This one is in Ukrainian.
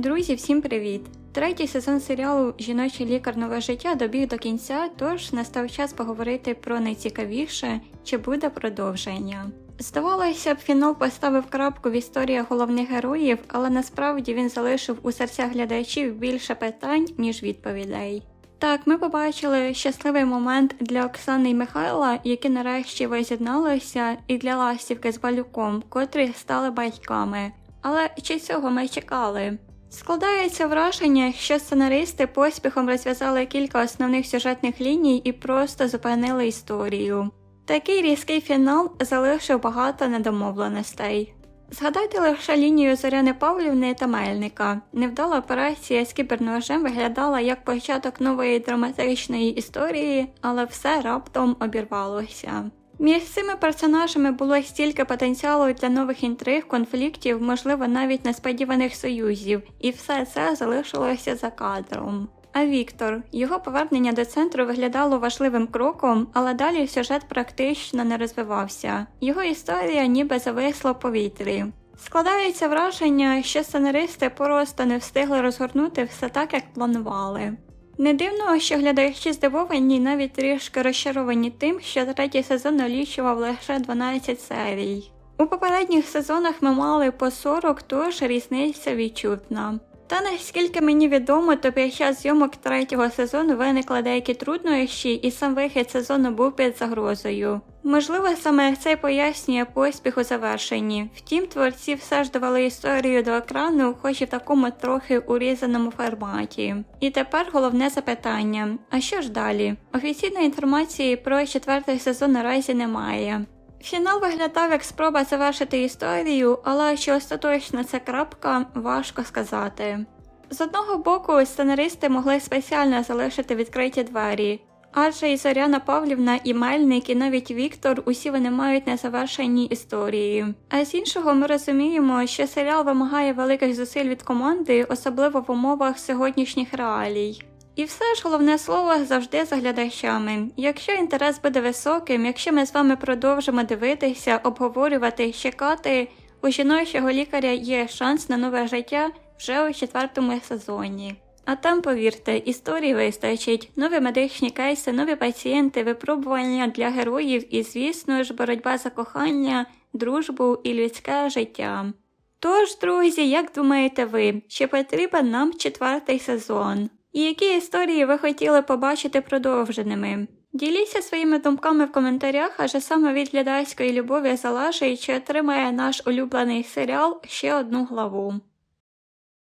Друзі, всім привіт! Третій сезон серіалу Жіночий лікар нове життя добіг до кінця, тож настав час поговорити про найцікавіше, чи буде продовження. Здавалося б, фінал поставив крапку в історії головних героїв, але насправді він залишив у серцях глядачів більше питань, ніж відповідей. Так, ми побачили щасливий момент для Оксани і Михайла, які нарешті воз'єдналися, і для Ластівки з Балюком, котрі стали батьками. Але чи цього ми чекали? Складається враження, що сценаристи поспіхом розв'язали кілька основних сюжетних ліній і просто зупинили історію. Такий різкий фінал залишив багато недомовленостей. Згадайте лише лінію Зоряни Павлівни та Мельника. Невдала операція з кіберножем виглядала як початок нової драматичної історії, але все раптом обірвалося. Між цими персонажами було стільки потенціалу для нових інтриг, конфліктів, можливо, навіть несподіваних союзів, і все це залишилося за кадром. А Віктор, його повернення до центру виглядало важливим кроком, але далі сюжет практично не розвивався. Його історія ніби зависла в повітрі. Складається враження, що сценаристи просто не встигли розгорнути все так, як планували. Не дивно, що глядачі здивовані і навіть трішки розчаровані тим, що третій сезон налічував лише 12 серій. У попередніх сезонах ми мали по 40, тож різниця відчутна. Та наскільки мені відомо, то під час зйомок третього сезону виникли деякі труднощі, і сам вихід сезону був під загрозою. Можливо, саме це пояснює поспіх у завершенні. Втім, творці все ж довели історію до екрану, хоч і в такому трохи урізаному форматі. І тепер головне запитання: а що ж далі? Офіційної інформації про четвертий сезон наразі немає. Фінал виглядав як спроба завершити історію, але чи остаточно це крапка, важко сказати. З одного боку, сценаристи могли спеціально залишити відкриті двері, адже і Зоряна Павлівна, і Мельник, і навіть Віктор усі вони мають незавершені історії. А з іншого, ми розуміємо, що серіал вимагає великих зусиль від команди, особливо в умовах сьогоднішніх реалій. І все ж головне слово завжди за глядачами. Якщо інтерес буде високим, якщо ми з вами продовжимо дивитися, обговорювати, чекати, у жіночого лікаря є шанс на нове життя вже у четвертому сезоні. А там, повірте, історії вистачить, нові медичні кейси, нові пацієнти, випробування для героїв і, звісно ж, боротьба за кохання, дружбу і людське життя. Тож, друзі, як думаєте ви, чи потрібен нам четвертий сезон? І які історії ви хотіли побачити продовженими? Діліться своїми думками в коментарях, адже саме від глядацької любові залежить, чи отримає наш улюблений серіал ще одну главу.